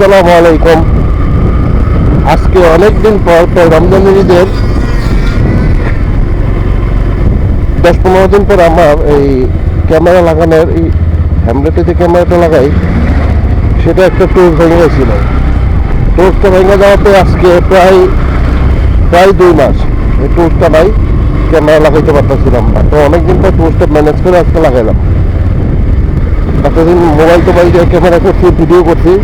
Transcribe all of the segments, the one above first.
আসসালামু আলাইকুম। আজকে অনেকদিন পর পর রমজান ঈদের দশ পনেরো দিন পর আমার এই ক্যামেরা লাগানোর এই হ্যামলেটে যে ক্যামেরাটা লাগাই, সেটা একটা ভেঙে গেছিল। ভেঙে যাওয়াতে আজকে প্রায় প্রায় দুই মাস এই টুরটা নাই, ক্যামেরা লাগাইতে পারতেছিলাম না। তো অনেকদিন পর টুরটা ম্যানেজ করে আজকে লাগাইলাম। এতদিন মোবাইল টোবাইল দিয়ে ক্যামেরা করছি ভিডিও করছি।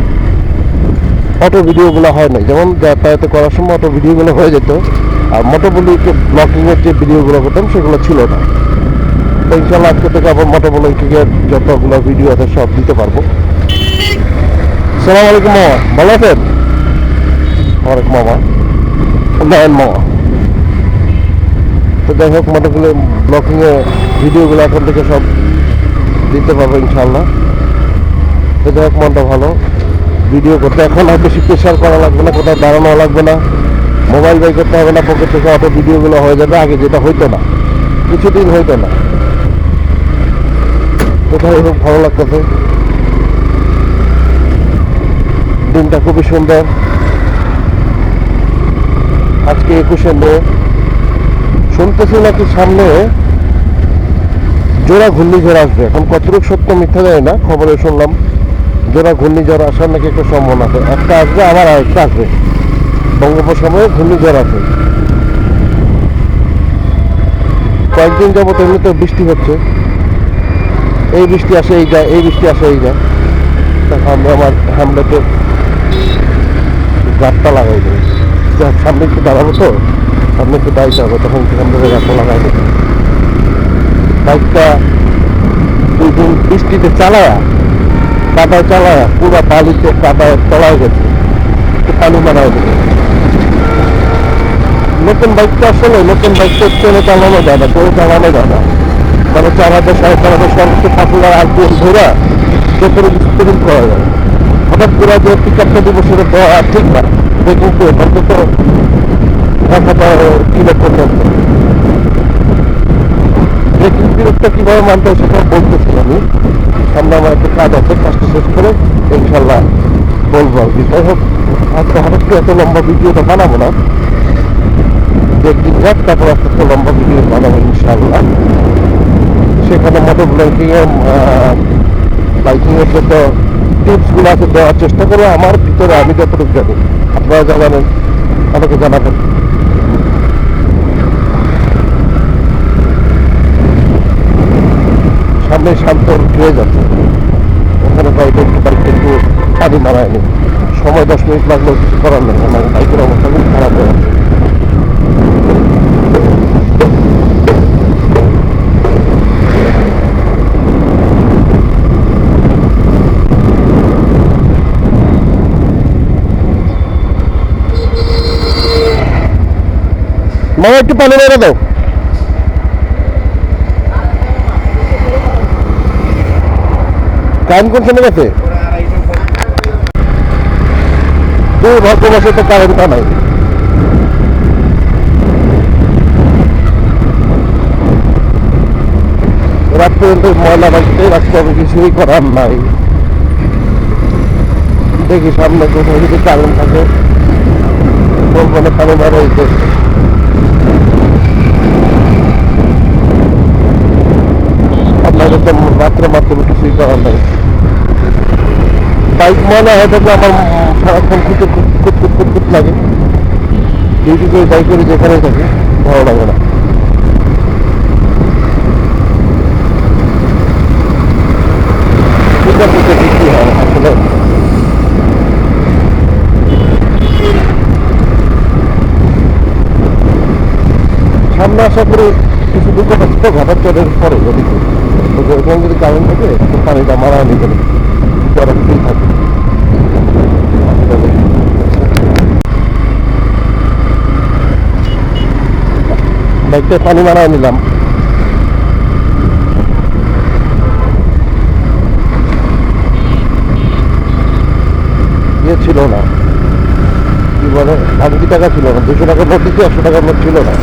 অটো ভিডিওগুলো হয় না যেমন যাতায়াতে করার সময় অটো ভিডিওগুলো হয়ে যেত, আর মোটোবলিকে ব্লকিংয়ের যে ভিডিওগুলো করতাম, সেগুলো ছিল না। তো ইনশাল্লাহ আজকে থেকে আবার মোটোবলিকের যতগুলো ভিডিও আছে সব দিতে পারব। সালাম আলাইকুম মামা, ভালো আছেন? ওয়ালাইকুম মামা নয়ন মামা। তো যাই হোক মোটোগুলো ব্লকিংয়ে ভিডিওগুলো এখন থেকে সব দিতে পারব ইনশাল্লাহ তো যাই হোক, মনটা ভালো। ভিডিও করতে এখন হয়তো বেশি প্রেশার করা লাগবে না, কোথাও দাঁড়ানো লাগবে না। মোবাইল বাই করতে হবে না পকেট থেকে অটো ভিডিওগুলো হয়ে যাবে, আগে যেটা হইতো না। কিছুদিন হইতো না। কোথাও খুব ভালো লাগতেছে। দিনটা খুবই সুন্দর। আজকে একুশে মে। শুনতেছি নাকি সামনে জোড়া ঘূর্ণিঝড় আসবে। এখন কতটুকু সত্য মিথ্যা যায় না, খবরে শুনলাম। জোড়া ঘূর্ণিঝড় আসার নাকি একটা সম্ভাবনা আছে? একটা আসবে, আবার আরেকটা আসবে। বঙ্গোপসাগরে ঘূর্ণিঝড় আছে। কয়েকদিন যাবত এমনিতে বৃষ্টি হচ্ছে। এই বৃষ্টি আসে এই যায় এই বৃষ্টি আসে এই যায় আমরা আমার হ্যামলেটের গাছটা লাগাই দেবো সামনে একটু দাঁড়াবো তো, সামনে একটু দাঁড়িয়ে হবে তখন থেকে গাছটা লাগাই দেবো বাইকটা দুই দিন বৃষ্টিতে চালায়া কাদায় চালায়া, পুরো বালিতে কাদায় তলায় গেছে। পানি মারায় দেবে নতুন বাইকটা আসলে নতুন বাইকটা ট্রেনে চালানো যায় না করে চালানো যায় না। মানে হাজার সাড়ে হাজার সর্বোচ্চ হাজার আর দিয়ে ধরে যতটুকু স্পিডিং করা যায়। হঠাৎ করে যে পিক আপটা দিব দেওয়া ঠিক না। এটা কিন্তু অন্তত এক হাজার কিলো পর্যন্ত পিরিয়ডটা কীভাবে মানতে হয় সেটা বলতেছি আমি। সামনে আমার একটা কাজ আছে, কাজটা শেষ করে ইনশাল্লাহ বলব আর কি। যাই হোক, আজকে হঠাৎ করে এত লম্বা ভিডিওটা বানাবো না। একদিন যাক, তারপর আস্তে আস্তে লম্বা ভিডিও বানাবো ইনশাল্লাহ। সেখানে এর বাইকিং এর যত টিপসগুলো আছে দেওয়ার চেষ্টা করব। আমার ভিতরে আমি যতটুকু জানি, আপনারা যা জানেন আমাকে জানাবেন। সামনে শান্ত হয়ে যাচ্ছে। ওখানে বাইকে একটু বাইকটা একটু পানি মারায়নি। সময় দশ মিনিট লাগলেও কিছু করার নেই। আমার বাইকের অবস্থা খুব খারাপ হয়ে আছে। মামা, একটু পানি মেরে দাও। কারেন্ট কোন চলে গেছে? দূর ভাগ্যবশে তো কারেন্টটা নাই। রাত পর্যন্ত ময়লা বাড়িতে রাখতে হবে কিছুই করার নাই। দেখি সামনে কোথাও যদি কারেন্ট থাকে, বলব না পানি মারাইতে তো রাত্রে মাধ্যমে কিছুই করার নাই বাইক ময়লা হয়ে থাকলে আমার সারাক্ষণ কুত লাগে। বাইক করে যেখানেই থাকে, ভালো লাগে না। সামনে আশা করি কিছু দুর্ঘটনা ঘটার পরে যদি যদি থাকে পানিটা মারা নিতে থাকে বাইকটা পানি মারা নিলাম। ইয়ে ছিল না। কি বলে? ভাঙ্গি টাকা ছিল না। দুশো টাকার নোট দিচ্ছি একশো টাকার নোট ছিল না।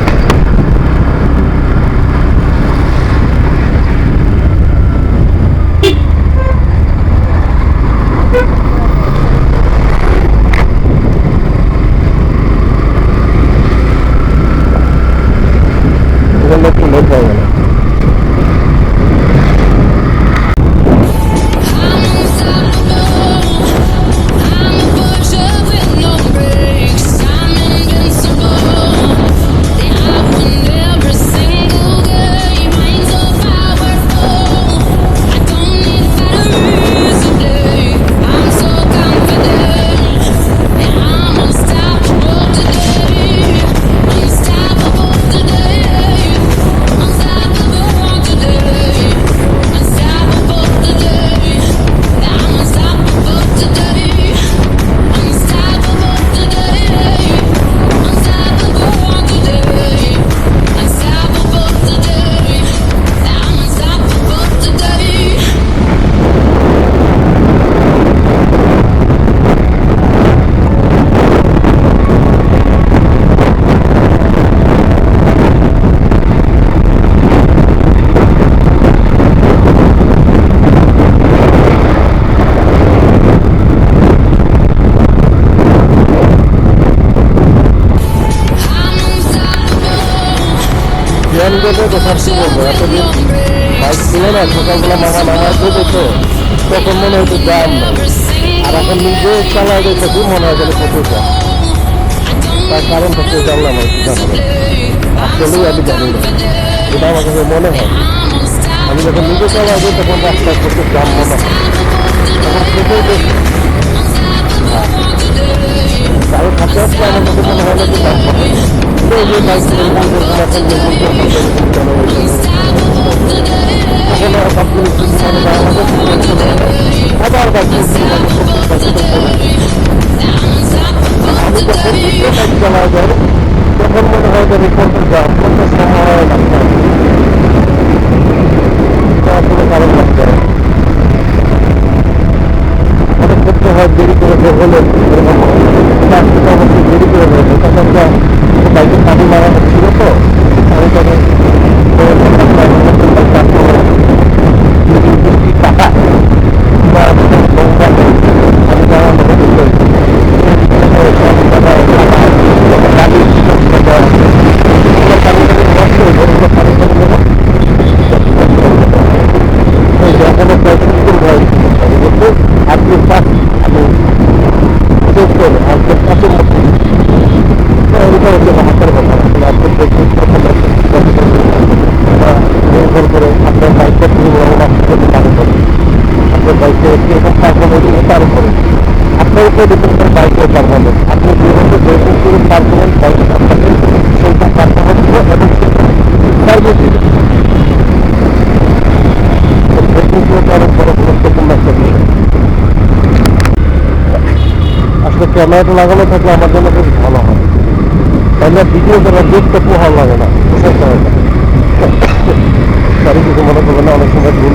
લોકોને લોભાવે জ্ঞান দেবে দেখার কি বলবো এতদিন বাইক ছিল না সকালবেলা মামা মামা দেবে তো তখন মনে হতো দাম আর এখন নিজে চালায় দেখেছি মনে হয় যেন কতটা তার কারণটা কেউ জানলাম আর কি জানাবো আসলেই আমি জানি না এটা আমার কাছে মনে হয় আমি যখন নিজে চালাই যাই তখন রাস্তায় কত দাম মনে হয় তখন সেটাই দেখি কারো খাতে আসলে আমার কাছে মনে হয় না যে দাম পাবে যে বাইক এখন Gracias, বাইকে কীরকম পারফরমেন্স তার উপরে আপনার উপরে ডিপেন্ড করে বাইকের আপনি যেভাবে বাইকে আপনাকে এবং ক্যামেরাটা লাগানো থাকলে আমার জন্য খুব ভালো হয়। তাহলে ভিডিও করা দেখতে পোহার লাগে না হয় না সরি কিছু মনে করবে না, অনেক সময় ভুল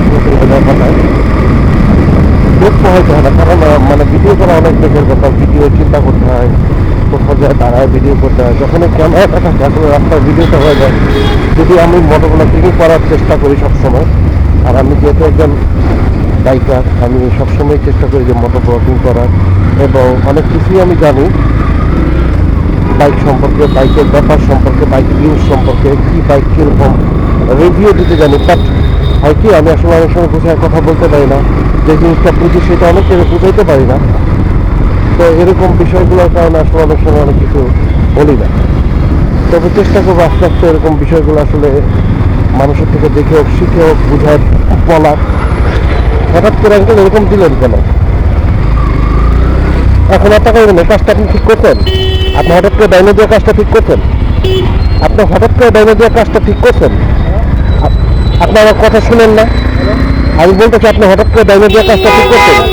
ব্যাপার নাই পোহাইতে হয় না, কারণ মানে ভিডিও করা অনেক দেখের ব্যাপার ভিডিও চিন্তা করতে হয়, কোথাও যায় দাঁড়ায় ভিডিও করতে হয় যখন ক্যামেরাটা থাকে আসলে রাস্তায় ভিডিওটা হয়ে যায়। যদি আমি মোটোগুলো ক্লিক করার চেষ্টা করি সবসময়, আর আমি যেহেতু একজন বাইকার আমি সবসময় চেষ্টা করি যে মোটো ব্লগিং করার, এবং অনেক কিছুই আমি জানি বাইক সম্পর্কে বাইকের ব্যাপার সম্পর্কে বাইক ইউজ সম্পর্কে, কি বাইক কীরকম রিভিউ দিতে জানি বাট হয় কি, আমি আসলে অনেক সময় বুঝে কথা বলতে পারি না। যে জিনিসটা বুঝি সেটা অনেকে বুঝাইতে পারি না। তো এরকম বিষয়গুলোর কারণে আসলে অনেক সময় অনেক কিছু বলি না। তবে চেষ্টা করব আস্তে আস্তে এরকম বিষয়গুলো আসলে মানুষের থেকে দেখে হোক, শিখে হোক, বুঝার, বলার। হঠাৎ করে একজন এরকম দিলেন কেন? এখন আর টাকা নেই, কাজটা আপনি ঠিক করছেন? আপনি হঠাৎ করে ডাইনে দিয়ে কাজটা ঠিক করছেন? আপনি হঠাৎ করে ডাইনে দিয়ে কাজটা ঠিক করছেন? আপনি আমার কথা শুনেন না? আমি বলতেছি, আপনি হঠাৎ করে ডাইনে দিয়ে কাজটা ঠিক করছেন?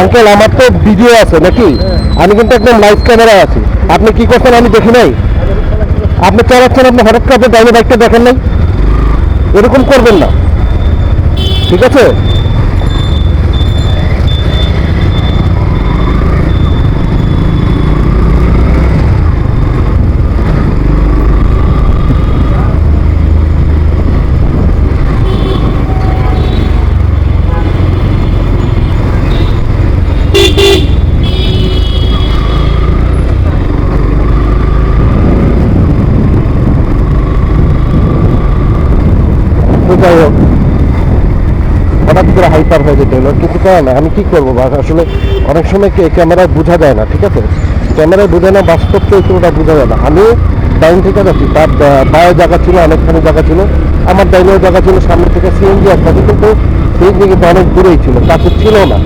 আঙ্কেল, আমার তো ভিডিও আছে নাকি? আমি কিন্তু একদম লাইভ ক্যামেরা আছি। আপনি কি করছেন আমি দেখি নাই? আপনি চালাচ্ছেন, আপনি হঠাৎ করে আপনি ডাইনে বাইকটা দেখেন নাই? এরকম করবেন না। ঠিক আছে তো যাই হোক হঠাৎ করে হাইপার হয়ে যেতে হলো। কিছু করে না, আমি কি করব? আসলে অনেক সময় ক্যামেরায় বোঝা যায় না, ঠিক আছে? ক্যামেরায় বোঝা না, বাস্তব চরিত্রটা বোঝা যায় না। আমি ডাইন থেকে যাচ্ছি, তার বায়ে জায়গা ছিল, অনেকখানি জায়গা ছিল। আমার ডাইনের জায়গা ছিল, সামনে থেকে সিএনজি একটা কিন্তু সিএনজি কিন্তু অনেক দূরেই ছিল কাছে ছিল না।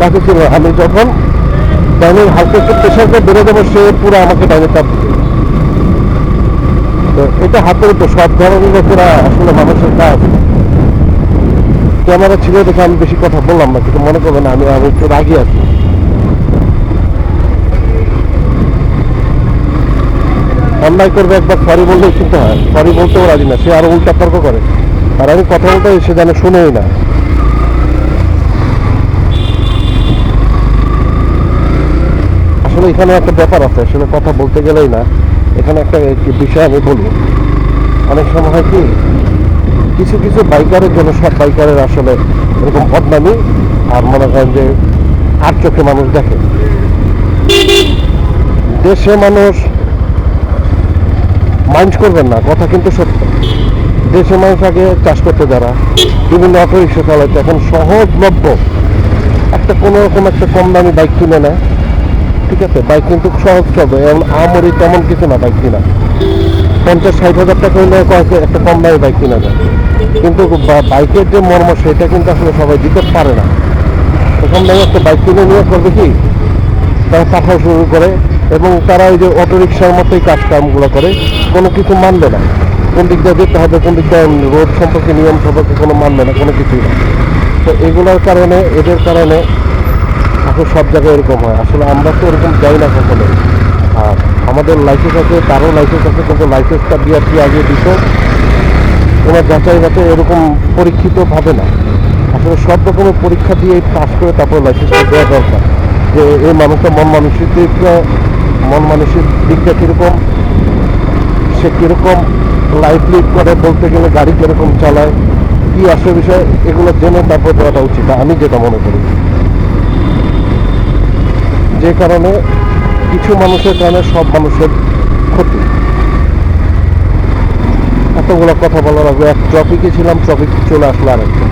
কাছে ছিল। আমি যখন ডাইনের হালকা একটু প্রেশার করে বেরো যাব, সে পুরো আমাকে ডাইনে চাপ তো এটা হাতের উপর, সব ধরনের লোকেরা আসলে মানুষের কাজ। ক্যামেরা ছিল দেখে আমি বেশি কথা বললাম না, কিন্তু মনে করবেন আমি আমি একটু রাগি আছি। অন্যায় করবে একবার সরি বললেই কিন্তু হয়। সরি বলতেও রাজি না, সে আরও উল্টা তর্ক করে। আর আমি কথা বলতে সে যেন শুনেই না। আসলে এখানে একটা ব্যাপার আছে, আসলে কথা বলতে গেলেই না, এখানে একটা বিষয় আমি বলি। অনেক সময় হয় কি কিছু কিছু বাইকারের জন্য সব বাইকারের আসলে এরকম বদনামি আর মনে করেন যে আর চোখে মানুষ দেখে। দেশে মানুষ মাইন্ড করবেন না, কথা কিন্তু সত্য। দেশে মানুষ আগে চাষ করতে যারা, বিভিন্ন অটো রিক্সা চালাইতে এখন সহজলভ্য একটা কোনো রকম একটা কম দামি বাইক কিনে নেয়, ঠিক আছে? বাইক কিন্তু সহজ চলবে এবং আমরি তেমন কিছু না বাইক কিনা। পঞ্চাশ, ষাট হাজার টাকা কয়েক একটা কম দামি বাইক কিনা যায়। কিন্তু বাইকের যে মর্ম, সেটা কিন্তু আসলে সবাই দিতে পারে না। কম দামি একটা বাইক কিনে নিয়ে করবে কি তারা পাঠাও শুরু করে এবং তারা ওই যে অটো রিক্সার মতোই কাজ কামগুলো করে, কোনো কিছু মানবে না। কোন দিক দিয়ে যেতে হবে, কোন দিক দিয়ে রোড সম্পর্কে, নিয়ম সম্পর্কে কোনো মানবে না, কোনো কিছুই না। তো এগুলোর কারণে, এদের কারণে এখন সব জায়গায় এরকম হয়। আসলে আমরা তো এরকম যাই না কখনো আর আমাদের লাইসেন্স আছে, তারও লাইসেন্স আছে, কিন্তু লাইসেন্সটা বিআর কি আগে দিত। ওনার যাচাই বাছাই এরকম পরীক্ষিত ভাবে না। আসলে সব রকমের পরীক্ষা দিয়ে পাস করে তারপর লাইসেন্সটা দেওয়া দরকার। যে এই মানুষটা মন মানসিক দিকটা মন মানসিক দিকটা কীরকম, সে কীরকম লাইফ লিড করে বলতে গেলে গাড়ি কীরকম চালায়, কী আসে বিষয়, এগুলো জেনে তারপর দেওয়াটা উচিত। আমি যেটা মনে করি, যে কারণে কিছু মানুষের কারণে সব মানুষের ক্ষতি। এতগুলো কথা বলার আগে এক টপিকে ছিলাম টপিক চলে আসলো আরেকটা